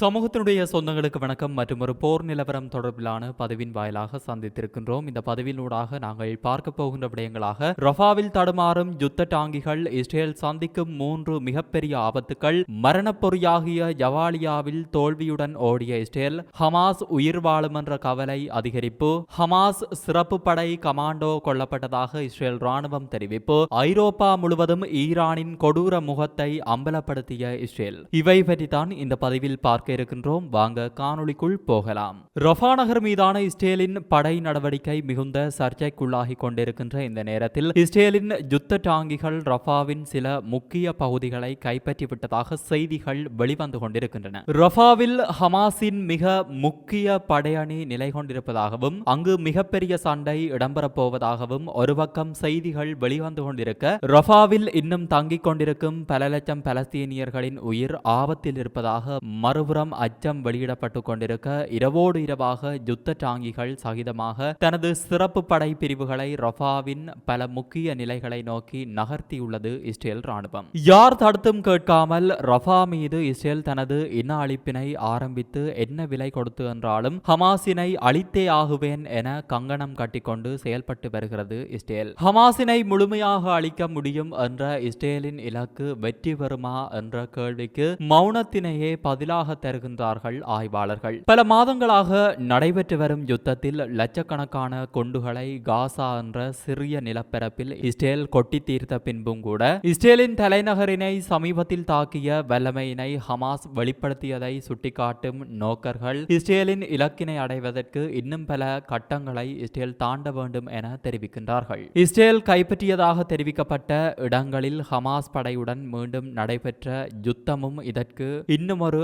சமூகத்தினுடைய சொந்தங்களுக்கு வணக்கம். மற்றும் ஒரு போர் நிலவரம் தொடர்பிலான பதவியின் வாயிலாக சந்தித்திருக்கின்றோம். இந்த பதவியினூடாக நாங்கள் பார்க்க போகின்ற விடயங்களாக ரஃபாவில் தடுமாறும் யுத்த டாங்கிகள் இஸ்ரேல் சந்திக்கும் மூன்று மிகப்பெரிய ஆபத்துக்கள் மரணப்பொறியாகிய ஜவாலியாவில் தோல்வியுடன் ஓடிய இஸ்ரேல் ஹமாஸ் உயிர் வாழும் என்ற கவலை அதிகரிப்பு ஹமாஸ் சிறப்பு படை கமாண்டோ கொல்லப்பட்டதாக இஸ்ரேல் ராணுவம் தெரிவிப்பு ஐரோப்பா முழுவதும் ஈரானின் கொடூர முகத்தை அம்பலப்படுத்திய இஸ்ரேல். இவை பற்றித்தான் இந்த பதிவில் பார்க்க இருக்கின்றோம். வாங்க காணொளிக்குள் போகலாம். ரஃபா நகர் மீதான இஸ்ரேலின் படை நடவடிக்கை மிகுந்த சர்ச்சைக்குள்ளாகி கொண்டிருக்கின்ற இந்த நேரத்தில் இஸ்ரேலின் யுத்த டாங்கிகள் ரஃபாவின் சில முக்கிய பகுதிகளை கைப்பற்றிவிட்டதாக செய்திகள் வெளிவந்து கொண்டிருக்கின்றன. ரஃபாவில் ஹமாஸின் மிக முக்கிய படையணி நிலை கொண்டிருப்பதாகவும் அங்கு மிகப்பெரிய சண்டை இடம்பெறப் போவதாகவும் ஒரு பக்கம் செய்திகள் வெளிவந்து கொண்டிருக்க ரஃபாவில் இன்னும் தங்கிக் கொண்டிருக்கும் பல லட்சம் பலஸ்தீனியர்களின் உயிர் ஆபத்தில் இருப்பதாக மறுபுறம் அச்சம் வெளியிடப்பட்டுக் கொண்டிருக்க இரவோடு இரவாக யுத்த டாங்கிகள் சகிதமாக தனது சிறப்பு படை பிரிவுகளை ரஃபாவின் பல முக்கிய நிலைகளை நோக்கி நகர்த்தியுள்ளது இஸ்ரேல் ராணுவம் யார் தடுத்தும் கேட்காமல் ரஃபா மீது இஸ்ரேல் தனது இன அழிப்பினை ஆரம்பித்து என்ன விலை கொடுத்து என்றாலும் ஹமாசினை அழித்தே ஆகுவேன் என கங்கணம் கட்டிக்கொண்டு செயல்பட்டு வருகிறது இஸ்ரேல். ஹமாசினை முழுமையாக அழிக்க முடியும் என்ற இஸ்ரேலின் இலக்கு வெற்றி பெறுமா என்ற கேள்விக்கு மௌனத்தினையே பதிலாக தருகின்றார்கள் ஆய்வாளர்கள். பல மாதங்களாக நடைபெற்று வரும் யுத்தத்தில் லட்சக்கணக்கான குண்டுகளை காசா என்ற சிறிய நிலப்பரப்பில் இஸ்ரேல் கொட்டி தீர்த்த பின்பும் கூட இஸ்ரேலின் தலைநகரினை சமீபத்தில் தாக்கிய வல்லமையினை ஹமாஸ் வெளிப்படுத்தியதை சுட்டிக்காட்டும் நோக்கர்கள் இஸ்ரேலின் இலக்கினை அடைவதற்கு இன்னும் பல கட்டங்களை இஸ்ரேல் தாண்ட வேண்டும் என தெரிவிக்கின்றார்கள். இஸ்ரேல் கைப்பற்றியதாக தெரிவிக்கப்பட்ட இடங்களில் ஹமாஸ் படையுடன் மீண்டும் நடைபெற்ற யுத்தமும் இதற்கு இன்னும் ஒரு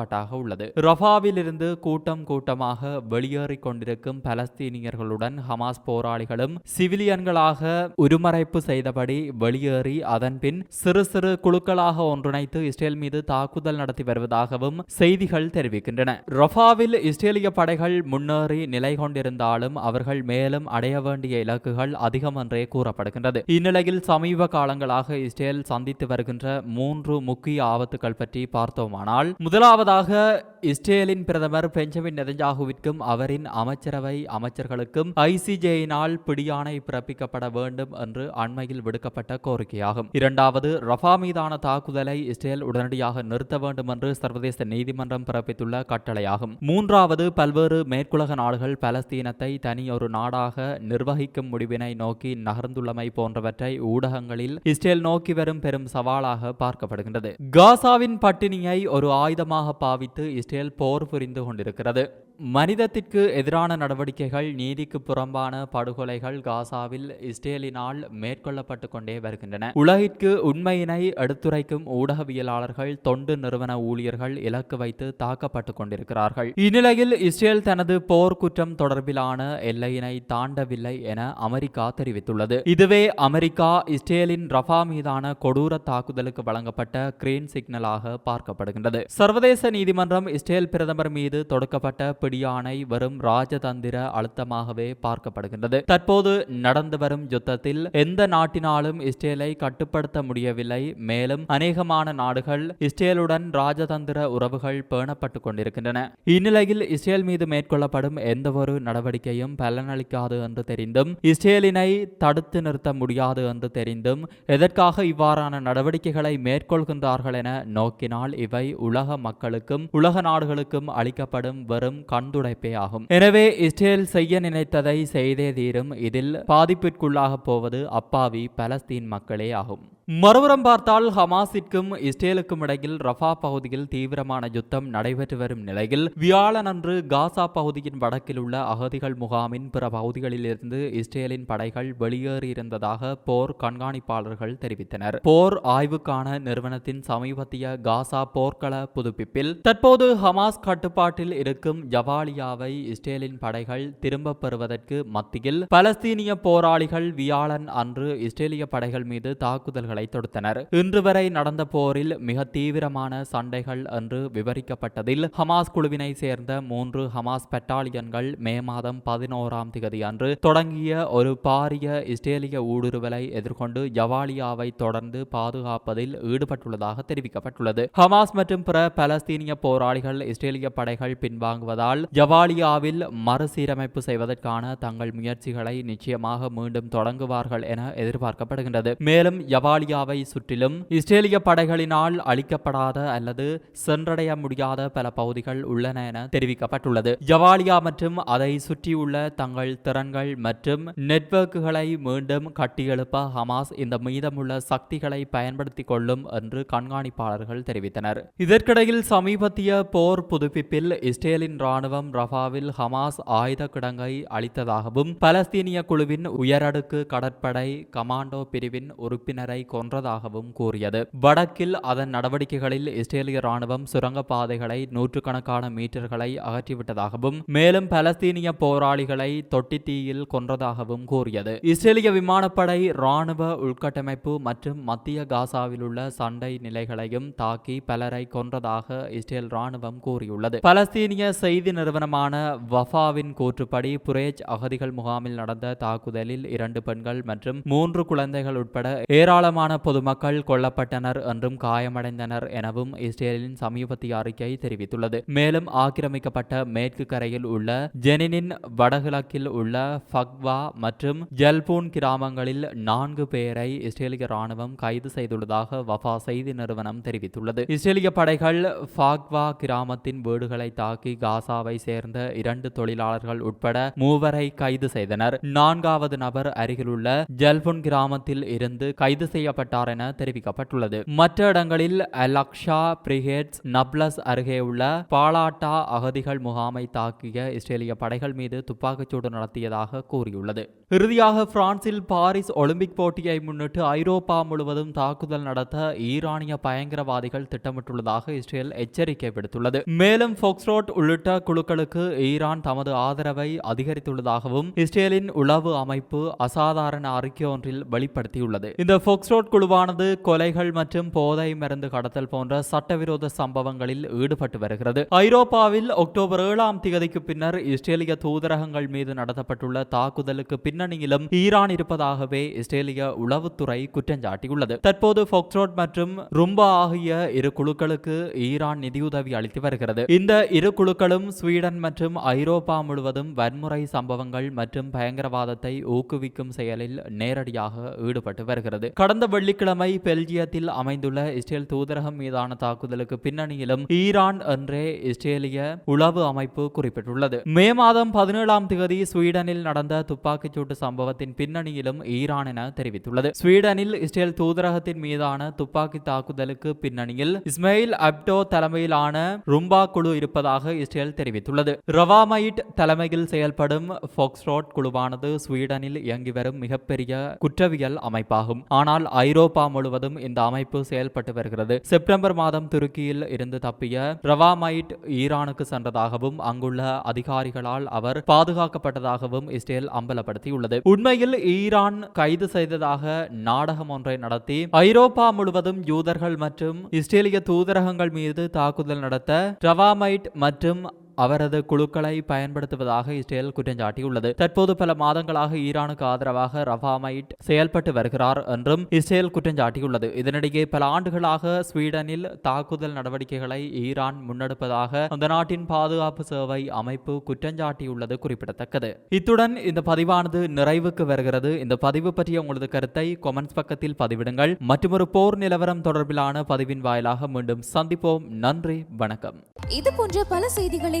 எடுத்துக்காட்டாக உள்ளது. ரஃபாவிலிருந்து கூட்டம் கூட்டமாக வெளியேறிக் கொண்டிருக்கும் பலஸ்தீனியர்களுடன் ஹமாஸ் போராளிகளும் சிவிலியன்களாக உருமறைப்பு செய்தபடி வெளியேறி அதன்பின் சிறு சிறு குழுக்களாக ஒன்றிணைத்து இஸ்ரேல் மீது தாக்குதல் நடத்தி வருவதாகவும் செய்திகள் தெரிவிக்கின்றன. ரஃபாவில் இஸ்ரேலிய படைகள் முன்னேறி நிலை கொண்டிருந்தாலும் அவர்கள் மேலும் அடைய வேண்டிய இலக்குகள் அதிகம் என்றே கூறப்படுகின்றது. இந்நிலையில் சமீப காலங்களாக இஸ்ரேல் சந்தித்து வருகின்ற மூன்று முக்கிய ஆபத்துக்கள் பற்றி பார்த்தோமானால் முதலாவது முன்னதாக இஸ்ரேலின் பிரதமர் பெஞ்சமின் நெதஞ்சாகுவிற்கும் அவரின் அமைச்சரவை அமைச்சர்களுக்கும் ஐசிஜேயினால் பிடியாணை பிறப்பிக்கப்பட வேண்டும் என்று அண்மையில் விடுக்கப்பட்ட கோரிக்கையாகும். இரண்டாவது ரஃபா மீதான தாக்குதலை இஸ்ரேல் உடனடியாக நிறுத்த வேண்டும் என்று சர்வதேச நீதிமன்றம் பிறப்பித்துள்ள கட்டளையாகும். மூன்றாவது பல்வேறு மேற்குலக நாடுகள் பலஸ்தீனத்தை தனி ஒரு நாடாக நிர்வகிக்கும் முடிவினை நோக்கி நகர்ந்துள்ளமை போன்றவற்றை ஊடகங்களில் இஸ்ரேல் நோக்கி வரும் பெரும் சவாலாக பார்க்கப்படுகின்றது. காசாவின் பட்டினியை ஒரு ஆயுதமாக பாவித்து இஸ்ரேல் போர் புரிந்து கொண்டிருக்கிறது. மனிதத்திற்கு எதிரான நடவடிக்கைகள் நீதிக்கு புறம்பான படுகொலைகள் காசாவில் இஸ்ரேலினால் மேற்கொள்ளப்பட்டு கொண்டே வருகின்றன. உலகிற்கு உண்மையினை எடுத்துரைக்கும் ஊடகவியலாளர்கள் தொண்டு நிறுவன ஊழியர்கள் இலக்கு வைத்து தாக்கப்பட்டு கொண்டிருக்கிறார்கள் இந்நிலையில் இஸ்ரேல் தனது போர் குற்றம் தொடர்பிலான எல்லையினை தாண்டவில்லை என அமெரிக்கா தெரிவித்துள்ளது. இதுவே அமெரிக்கா இஸ்ரேலின் ரஃபா மீதான கொடூர தாக்குதலுக்கு வழங்கப்பட்ட கிரீன் சிக்னலாக பார்க்கப்படுகின்றது. சர்வதேச நீதிமன்றம் இஸ்ரேல் பிரதமர் மீது தொடுக்கப்பட்ட பிடியாணை வெறும் ராஜதந்திர அழுத்தமாகவே பார்க்கப்படுகின்றது. தற்போது நடந்து வரும் யுத்தத்தில் எந்த நாட்டினாலும் இஸ்ரேலை கட்டுப்படுத்த முடியவில்லை. மேலும் அநேகமான நாடுகள் இஸ்ரேலுடன் ராஜதந்திர உறவுகள் பேணப்பட்டு கொண்டிருக்கின்றன. இந்நிலையில் இஸ்ரேல் மீது மேற்கொள்ளப்படும் எந்தவொரு நடவடிக்கையும் பலனளிக்காது என்று தெரிந்தும் இஸ்ரேலினை தடுத்து நிறுத்த முடியாது என்று தெரிந்தும் எதற்காக இவ்வாறான நடவடிக்கைகளை மேற்கொள்கின்றார்கள் என நோக்கினால் இவை உலக மக்களுக்கும் உலக நாடுகளுக்கும் அளிக்கப்படும் வெறும் கண்துடைப்பே ஆகும் எனவே இஸ்ரேல் செய்ய நினைத்ததை செய்தே தீரும். இதில் பாதிப்பிற்குள்ளாக போவது அப்பாவி பலஸ்தீன் மக்களே ஆகும். மறுபுறம் பார்த்தால் ஹமாஸிற்கும் இஸ்ரேலுக்கும் இடையில் ரஃபா பகுதியில் தீவிரமான யுத்தம் நடைபெற்று வரும் நிலையில் வியாழனன்று காசா பகுதியின் வடக்கில் உள்ள அகதிகள் முகாமின் பிற பகுதிகளிலிருந்து இஸ்ரேலின் படைகள் வெளியேறியிருந்ததாக போர் கண்காணிப்பாளர்கள் தெரிவித்தனர். போர் ஆய்வுக்கான நிறுவனத்தின் சமீபத்திய காசா போர்க்கள புதுப்பிப்பில் தற்போது ஹமாஸ் கட்டுப்பாட்டில் இருக்கும் ஜவாலியாவை இஸ்ரேலின் படைகள் திரும்பப் பெறுவதற்கு மத்தியில் பலஸ்தீனிய போராளிகள் வியாழன் அன்று இஸ்ரேலிய படைகள் மீது தாக்குதல்களை தாக்குதல்களை தொடுத்தனர். இன்று வரை நடந்த போரில் மிக தீவிரமான சண்டைகள் என்று விவரிக்கப்பட்டதில் ஹமாஸ் குழுவினை சேர்ந்த மூன்று ஹமாஸ் பெட்டாலியன்கள் மே மாதம் பதினோராம் திகதி அன்று தொடங்கிய ஒரு பாரிய இஸ்ரேலிய ஊடுருவலை எதிர்கொண்டு ஜவாலியாவை தொடர்ந்து பாதுகாப்பதில் ஈடுபட்டுள்ளதாக தெரிவிக்கப்பட்டுள்ளது. ஹமாஸ் மற்றும் பிற பலஸ்தீனிய போராளிகள் இஸ்ரேலிய படைகள் பின்வாங்குவதால் ஜவாலியாவில் மறுசீரமைப்பு செய்வதற்கான தங்கள் முயற்சிகளை நிச்சயமாக மீண்டும் தொடங்குவார்கள் என எதிர்பார்க்கப்படுகின்றது. மேலும் ஜவாலியா ஜவாலியாவை சுற்றிலும் இஸ்ரேலிய படைகளினால் அளிக்கப்படாத அல்லது சென்றடைய முடியாத பல பகுதிகள் உள்ளன என தெரிவிக்கப்பட்டுள்ளது. ஜவாலியா மற்றும் அதை சுற்றியுள்ள தங்கள் திறன்கள் மற்றும் நெட்வொர்க்குகளை மீண்டும் கட்டியெழுப்ப ஹமாஸ் இந்த மீதமுள்ள சக்திகளை பயன்படுத்திக் கொள்ளும் என்று கண்காணிப்பாளர்கள் தெரிவித்தனர். இதற்கிடையில் சமீபத்திய போர் புதுப்பிப்பில் இஸ்ரேலின் ராணுவம் ரஃபாவில் ஹமாஸ் ஆயுத கிடங்கை அளித்ததாகவும் பலஸ்தீனிய குழுவின் உயரடுக்கு கடற்படை கமாண்டோ பிரிவின் உறுப்பினரை கொன்றதாகவும் கூறியது. வடக்கில் அதன் நடவடிக்கைகளில் இஸ்ரேலிய ராணுவம் சுரங்கப்பாதைகளை நூற்றுக்கணக்கான மீட்டர்களை அகற்றிவிட்டதாகவும் மேலும் பலஸ்தீனிய போராளிகளை தொட்டித்தீயில் கொன்றதாகவும் கூறியது. இஸ்ரேலிய விமானப்படை ராணுவ உள்கட்டமைப்பு மற்றும் மத்திய காசாவில் உள்ள சண்டை நிலைகளையும் தாக்கி பலரை கொன்றதாக இஸ்ரேல் ராணுவம் கூறியுள்ளது. பலஸ்தீனிய செய்தி நிறுவனமான வஃபாவின் கூற்றுப்படி புரேஜ் அகதிகள் முகாமில் நடந்த தாக்குதலில் இரண்டு பெண்கள் மற்றும் மூன்று குழந்தைகள் உட்பட ஏராளமான பொதுமக்கள் கொல்லப்பட்டனர் என்றும் காயமடைந்தனர் எனவும் இஸ்ரேலின் சமீபத்திய அறிக்கை தெரிவித்துள்ளது. மேலும் ஆக்கிரமிக்கப்பட்ட மேற்கு கரையில் உள்ள ஜெனினின் வடகிழக்கில் உள்ள ஃபக்வா மற்றும் ஜல்பூன் கிராமங்களில் நான்கு பேரை இஸ்ரேலிய ராணுவம் கைது செய்துள்ளதாக வஃபா செய்தி நிறுவனம் தெரிவித்துள்ளது. இஸ்ரேலிய படைகள் ஃபாக்வா கிராமத்தின் வீடுகளை தாக்கி காசாவை சேர்ந்த இரண்டு தொழிலாளர்கள் உட்பட மூவரை கைது செய்தனர். நான்காவது நபர் அருகிலுள்ள ஜல்புன் கிராமத்தில் இருந்து கைது செய்ய செய்யப்பட்டார் என தெரிவிக்கப்பட்டுள்ளது. மற்ற இடங்களில் அலக்ஷா பிரிகேட்ஸ் நப்லஸ் அருகே உள்ள பாலாட்டா அகதிகள் முகாமை தாக்கிய இஸ்ரேலிய படைகள் மீது துப்பாக்கிச்சூடு நடத்தியதாக கூறியுள்ளது. இறுதியாக பிரான்சில் பாரிஸ் ஒலிம்பிக் போட்டியை முன்னிட்டு ஐரோப்பா முழுவதும் தாக்குதல் நடத்த ஈரானிய பயங்கரவாதிகள் திட்டமிட்டுள்ளதாக இஸ்ரேல் எச்சரிக்கை விடுத்துள்ளது. மேலும் ஃபோக்ஸ்ரோட் உள்ளிட்ட குழுக்களுக்கு ஈரான் தமது ஆதரவை அதிகரித்துள்ளதாகவும் இஸ்ரேலின் உளவு அமைப்பு அசாதாரண அறிக்கை ஒன்றில் வெளிப்படுத்தியுள்ளது. இந்த ஃபோக்ஸ்ரோட் ஈரோட் குழுவானது கொலைகள் மற்றும் போதை மருந்து கடத்தல் போன்ற சட்டவிரோத சம்பவங்களில் ஈடுபட்டு வருகிறது. ஐரோப்பாவில் அக்டோபர் ஏழாம் தேதிக்கு பின்னர் இஸ்ரேலிய தூதரகங்கள் மீது நடத்தப்பட்டுள்ள தாக்குதலுக்கு பின்னணியிலும் ஈரான் இருப்பதாகவே இஸ்ரேலிய உளவுத்துறை குற்றம் சாட்டியுள்ளது. தற்போது ஃபோக்ரோட் மற்றும் ரும்பா ஆகிய இரு குழுக்களுக்கு ஈரான் நிதியுதவி அளித்து வருகிறது. இந்த இரு குழுக்களும் ஸ்வீடன் மற்றும் ஐரோப்பா முழுவதும் வன்முறை சம்பவங்கள் மற்றும் பயங்கரவாதத்தை ஊக்குவிக்கும் செயலில் நேரடியாக ஈடுபட்டு வருகிறது. கடந்த வெள்ளிக்கிழமை பெல்ஜியத்தில் அமைந்துள்ள இஸ்ரேல் தூதரகம் மீதான தாக்குதலுக்கு பின்னணியிலும் ஈரான் என்றே இஸ்ரேலிய உளவு அமைப்பு குறிப்பிட்டுள்ளது. மே மாதம் பதினேழாம் தேதி ஸ்வீடனில் நடந்த துப்பாக்கிச்சூட்டு சம்பவத்தின் பின்னணியிலும் ஈரான் என தெரிவித்துள்ளது. ஸ்வீடனில் இஸ்ரேல் தூதரகத்தின் மீதான துப்பாக்கி தாக்குதலுக்கு பின்னணியில் இஸ்மைல் அப்டோ தலைமையிலான ரும்பா குழு இருப்பதாக இஸ்ரேல் தெரிவித்துள்ளது. ரவாமைட் தலைமையில் செயல்படும் ஃபோக்ஸ்ரோட் குழுவானது ஸ்வீடனில் இயங்கி வரும் மிகப்பெரிய குற்றவியல் அமைப்பாகும். ஆனால் ஐரோப்பா முழுவதும் இந்த அமைப்பு செயல்பட்டு வருகிறது. செப்டம்பர் மாதம் துருக்கியில் இருந்து தப்பிய ரவாமைட் ஈரானுக்கு சென்றதாகவும் அங்குள்ள அதிகாரிகளால் அவர் பாதுகாக்கப்பட்டதாகவும் இஸ்ரேல் அம்பலப்படுத்தியுள்ளது. உண்மையில் ஈரான் கைது செய்ததாக நாடகம் ஒன்றை நடத்தி ஐரோப்பா முழுவதும் யூதர்கள் மற்றும் இஸ்ரேலிய தூதரகங்கள் மீது தாக்குதல் நடத்த ரவாமைட் மற்றும் அவரது குழுக்களை பயன்படுத்துவதாக இஸ்ரேல் குற்றம் சாட்டியுள்ளது தற்போது பல மாதங்களாக ஈரானுக்கு ஆதரவாக ரஃபாமைட் செயல்பட்டு வருகிறார் என்றும் இஸ்ரேல் குற்றம் சாட்டியுள்ளது இதனிடையே பல ஆண்டுகளாக ஸ்வீடனில் தாக்குதல் நடவடிக்கைகளை ஈரான் முன்னெடுப்பதாக அந்த நாட்டின் பாதுகாப்பு சேவை அமைப்பு குற்றஞ்சாட்டியுள்ளது குறிப்பிடத்தக்கது. இத்துடன் இந்த பதிவானது நிறைவுக்கு வருகிறது. இந்த பதிவு பற்றிய உங்களது கருத்தை கொமெண்ட்ஸ் பக்கத்தில் பதிவிடுங்கள். மற்றொரு போர் நிலவரம் தொடர்பிலான பதிவின் வாயிலாக மீண்டும் சந்திப்போம். நன்றி வணக்கம். இது போன்ற பல செய்திகளை